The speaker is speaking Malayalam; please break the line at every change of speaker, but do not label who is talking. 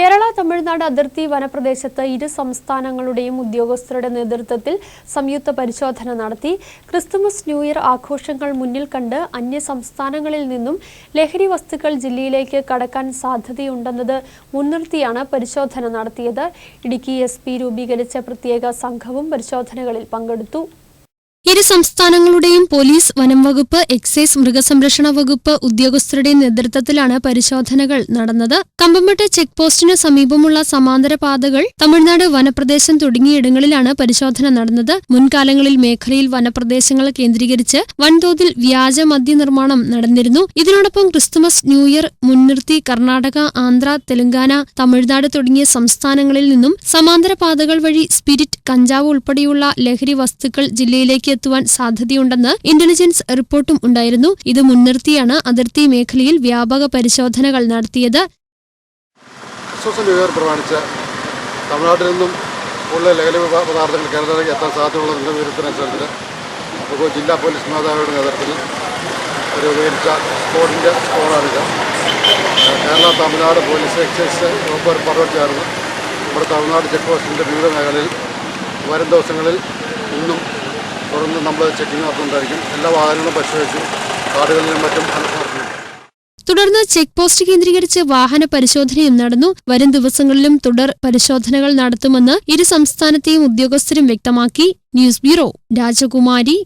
കേരള തമിഴ്നാട് അതിർത്തി വനപ്രദേശത്ത് ഇരു സംസ്ഥാനങ്ങളുടെയും ഉദ്യോഗസ്ഥരുടെ നേതൃത്വത്തിൽ സംയുക്ത പരിശോധന നടത്തി. ക്രിസ്തുമസ് ന്യൂ ഇയർ ആഘോഷങ്ങൾ മുന്നിൽ കണ്ട് അന്യ സംസ്ഥാനങ്ങളിൽ നിന്നും ലഹരി വസ്തുക്കൾ ജില്ലയിലേക്ക് കടക്കാൻ സാധ്യതയുണ്ടെന്നത് മുൻനിർത്തിയാണ് പരിശോധന നടത്തിയത്. ഇടുക്കി എസ് രൂപീകരിച്ച പ്രത്യേക സംഘവും പരിശോധനകളിൽ പങ്കെടുത്തു.
ഇരു സംസ്ഥാനങ്ങളുടെയും പോലീസ് വനം വകുപ്പ് എക്സൈസ് മൃഗസംരക്ഷണ വകുപ്പ് ഉദ്യോഗസ്ഥരുടെ നേതൃത്വത്തിലാണ് പരിശോധനകൾ നടന്നത്. കമ്പംപെട്ട് ചെക്ക് പോസ്റ്റിന് സമീപമുള്ള സമാന്തര പാതകൾ തമിഴ്നാട് വനപ്രദേശം തുടങ്ങിയിടങ്ങളിലാണ് പരിശോധന നടന്നത്. മുൻകാലങ്ങളിൽ മേഖലയിൽ വനപ്രദേശങ്ങൾ കേന്ദ്രീകരിച്ച് വൻതോതിൽ വ്യാജ മദ്യനിർമ്മാണം നടന്നിരുന്നു. ഇതിനോടൊപ്പം ക്രിസ്തുമസ് ന്യൂ ഇയർ മുൻനിർത്തി കർണാടക ആന്ധ്ര തെലങ്കാന തമിഴ്നാട് തുടങ്ങിയ സംസ്ഥാനങ്ങളിൽ നിന്നും സമാന്തര പാതകൾ വഴി സ്പിരിറ്റ് കഞ്ചാവ് ഉൾപ്പെടെയുള്ള ലഹരി വസ്തുക്കൾ ജില്ലയിലേക്ക് എത്തുവാൻ സാധ്യതയുണ്ടെന്ന് ഇന്റലിജൻസ് റിപ്പോർട്ടും ഉണ്ടായിരുന്നു. ഇത് മുൻനിർത്തിയാണ് അതിർത്തി മേഖലയിൽ വ്യാപക പരിശോധനകൾ നടത്തിയത്.
പ്രമാണിച്ച് ലഹരി പദാ- പദാർത്ഥങ്ങൾ കേരളത്തിലേക്ക് എത്താൻ സാധ്യതയുള്ളതിന്റെ വിവരത്തിനനുസരിച്ച് അപ്പോൾ ജില്ലാ പോലീസ് മേധാവിയുടെ നേതൃത്വത്തിൽ ഒരു ഉപയോഗിച്ച സ്കോഡിന്റെ സ്കോഡാണിത് കേരള തമിഴ്നാട് പോലീസ് എക്സൈസ് വകുപ്പ് പടവൽ ചേർന്ന് നമ്മുടെ തമിഴ്നാട് ചെക്ക് പോസ്റ്റിന്റെ വിവിധ മേഖലയിൽ വരും ദിവസങ്ങളിൽ ഇന്നും തുടർന്ന് നമ്മൾ ചെക്കിംഗ് നടത്തുന്നതായിരിക്കും എല്ലാ വാഹനങ്ങളും പരിശോധിച്ചു. കാടുകളിലും മറ്റും
തുടർന്ന് ചെക്ക് പോസ്റ്റ് കേന്ദ്രീകരിച്ച് വാഹന പരിശോധനയും നടന്നു. വരും ദിവസങ്ങളിലും തുടർ പരിശോധനകൾ നടത്തുമെന്ന് ഇരു സംസ്ഥാനത്തെയും ഉദ്യോഗസ്ഥരും വ്യക്തമാക്കി. ന്യൂസ് ബ്യൂറോ രാജകുമാരി.